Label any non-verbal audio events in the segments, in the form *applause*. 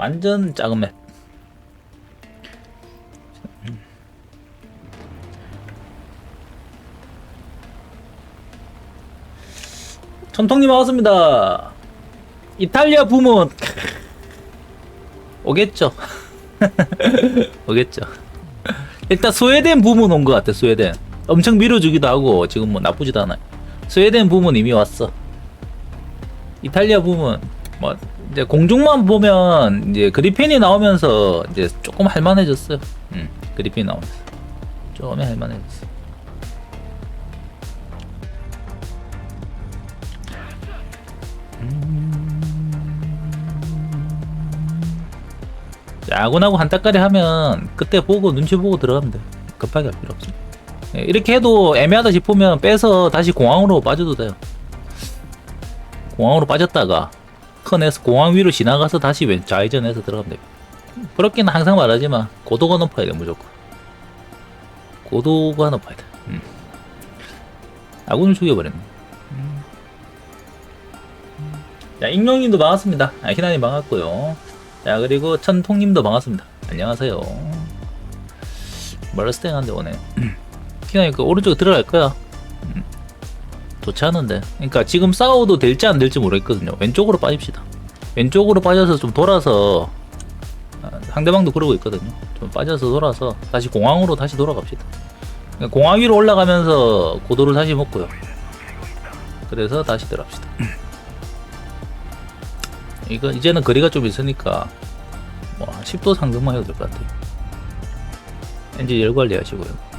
완전 작은 맵. 천통님 반갑습니다. 이탈리아 부문 오겠죠. *laughs* 오겠죠. 일단 스웨덴 부문 온 것 같아. 스웨덴 엄청 밀어주기도 하고 지금 뭐 나쁘지도 않아요. 스웨덴 부문 이미 왔어. 이탈리아 부문 뭐 이제 공중만 보면 이제 그리핀이 나오면서 이제 조금 할만해졌어요. 음, 그리핀 나오면서 조금 할만해졌어. 야구나고 한따까리 하면 그때 보고 눈치 보고 들어가면 돼. 급하게 할 필요 없어. 예, 이렇게 해도 애매하다 싶으면 빼서 다시 공항으로 빠져도 돼요. 공항으로 빠졌다가 큰에서 공항 위로 지나가서 다시 왼 좌회전해서 들어가면 돼요. 그렇게는 항상 말하지만 고도가 높아야 돼 무조건. 고도가 높아야 돼. 음. 아군을 죽여버렸네. 음. 자, 익룡님도 반갑습니다. 아, 희나님 반갑고요. 자, 그리고 천통님도 반갑습니다. 안녕하세요. 멀스탱한데 오네. *clears throat* 희나님 그 오른쪽에 들어갈 거야. 음. 좋지 않은데. 그러니까 지금 싸워도 될지 안 될지 모르겠거든요. 왼쪽으로 빠집시다. 왼쪽으로 빠져서 좀 돌아서 아, 상대방도 그러고 있거든요. 좀 빠져서 돌아서 다시 공항으로 다시 돌아갑시다. 그러니까 공항 위로 올라가면서 고도를 다시 먹고요. 그래서 다시 들어갑시다. *clears throat* 이거 이제는 거리가 좀 있으니까 뭐 10도 상승만 해도 될 것 같아요. 엔진 열 관리 하시고요.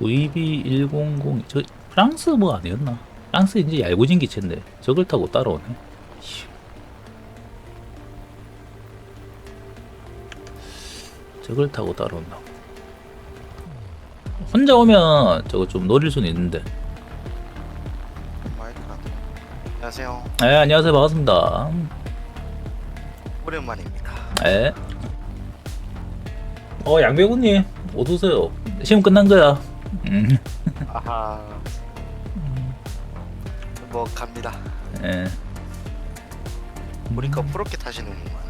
VB100, 저 프랑스 뭐 아니었나? 프랑스 이제 얄궂은 기체인데 저걸 타고 따라오네. 휴. 저걸 타고 따라온다고. 혼자 오면 저거 좀 노릴 수는 있는데. 마이크. 안녕하세요. 네, 안녕하세요. 반갑습니다. 오랜만입니다. 네. 어, 양배우님, 어서오세요. 시험 끝난 거야. 음, 아하. 뭐 갑니다. 예. 보니까 프로켓 하시는구만.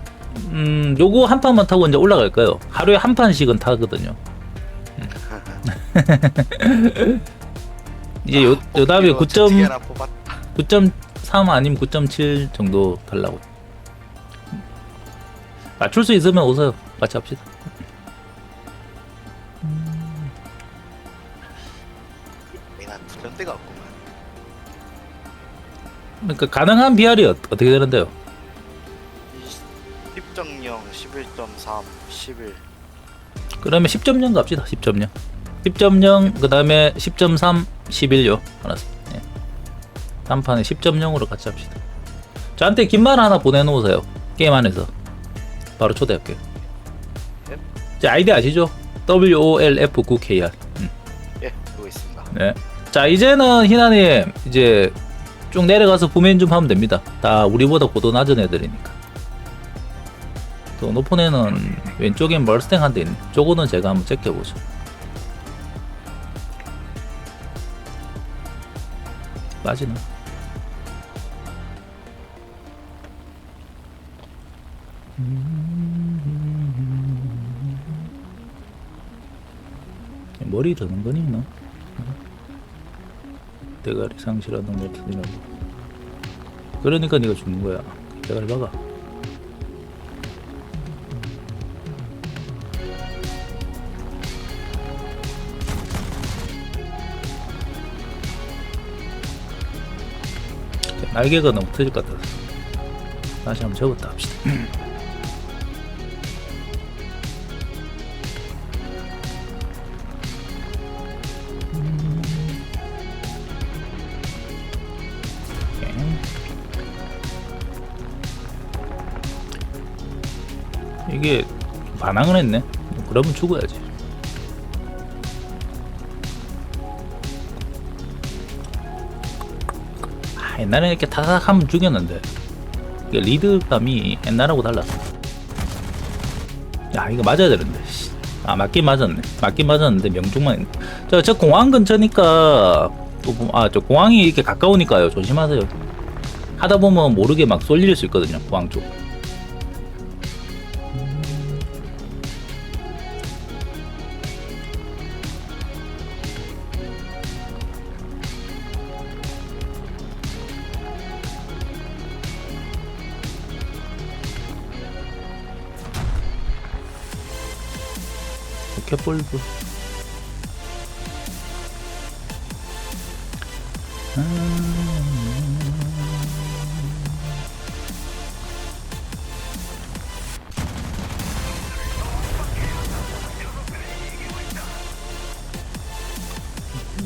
음, 요거 한 판만 타고 이제 올라갈까요? 하루에 한 판씩은 타거든요. 음. *laughs* 이제 요, 요 다음에 뽑기로 9점, 두 개나 뽑았다. 9.3 아니면 9.7 정도 달라고. 맞출 수 있으면 오세요. 같이 합시다. 그러니까 가능한 비알이 어, 어떻게 되는데요? 10.0, 11.3, 11. 그러면 10.0 갑시다. 10.0. 10.0 그다음에 10.3, 11요. 알았어. 예. 단판에 10.0으로 같이 합시다. 저한테 긴 말 하나 보내놓으세요. 게임 안에서 바로 초대할게요. 예. 제 아이디 아시죠? WOLF9KR. 예, 보고 있습니다. 네. 자 이제는 희나님 이제 쭉 내려가서 부멘 좀 하면 됩니다. 다 우리보다 고도 낮은 애들이니까. 또 높은 애는 왼쪽엔 멀스탱 한 대 있네. 저거는 제가 한번 제껴보죠. 빠지나? 머리 드는 건 있나? 대가리 상실하는 것 같으면 그러니까 네가 죽는 거야. 대가리 박아. 날개가 너무 터질 것 같아서 다시 한번 접었다 합시다 *clears throat* 이. 이게 반항을 했네. 그러면 죽어야지. 아, 옛날에 이렇게 타삭하면 죽였는데 이게 리드감이 옛날하고 달랐어. 야 이거 맞아야 되는데. 씨. 아 맞긴 맞았네 맞긴 맞았는데 명중만 저, 저 공항 근처니까 또아저 공항이 이렇게 가까우니까요 조심하세요 하다 보면 모르게 막 쏠릴 수 있거든요 공항 쪽 포켓볼브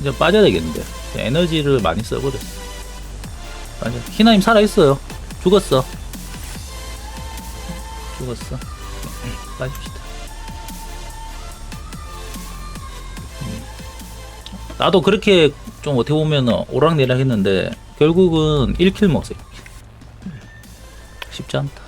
이제 빠져야 되겠는데. 에너지를 많이 써버렸어. 빠져. 히나임 살아있어요. 죽었어. 죽었어. 빠집시다 나도 그렇게 좀 어떻게 보면 오락내락 했는데 결국은 1킬 먹었어요. 쉽지 않다.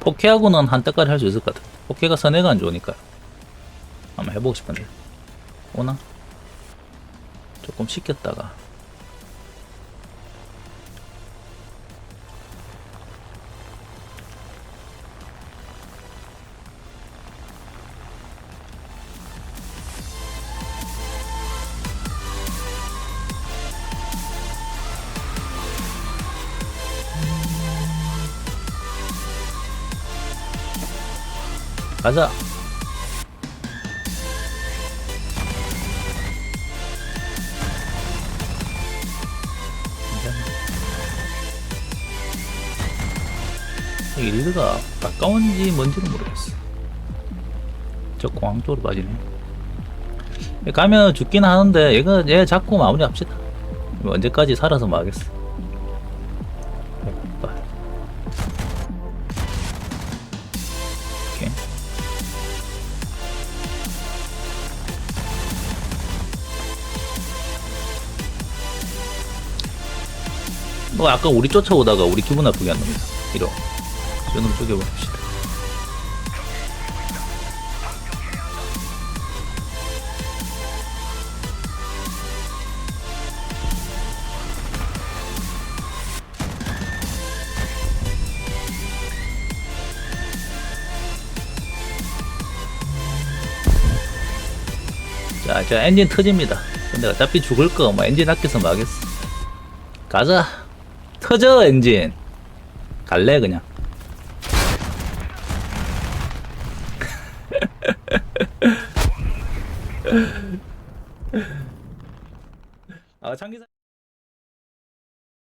포케하고는 한때까지 할 수 있을 것 같아. 포케가 선회가 안 좋으니까. 한번 해보고 싶은데. 오나? 조금 식혔다가. 가자 이 리드가 가까운지 뭔지는 모르겠어. 저 공항 쪽으로 빠지네. 가면 죽긴 하는데 얘가 얘 잡고 마무리합시다. 언제까지 살아서 막겠어. 뭐 아까 우리 쫓아오다가 우리 기분 나쁘게 한 놈이다. 이러. 저놈 쪼개버립시다. 자, 자, 엔진 터집니다. 근데 어차피 죽을 거, 뭐, 엔진 아껴서 막겠어. 가자. 터져, 엔진. 갈래, 그냥.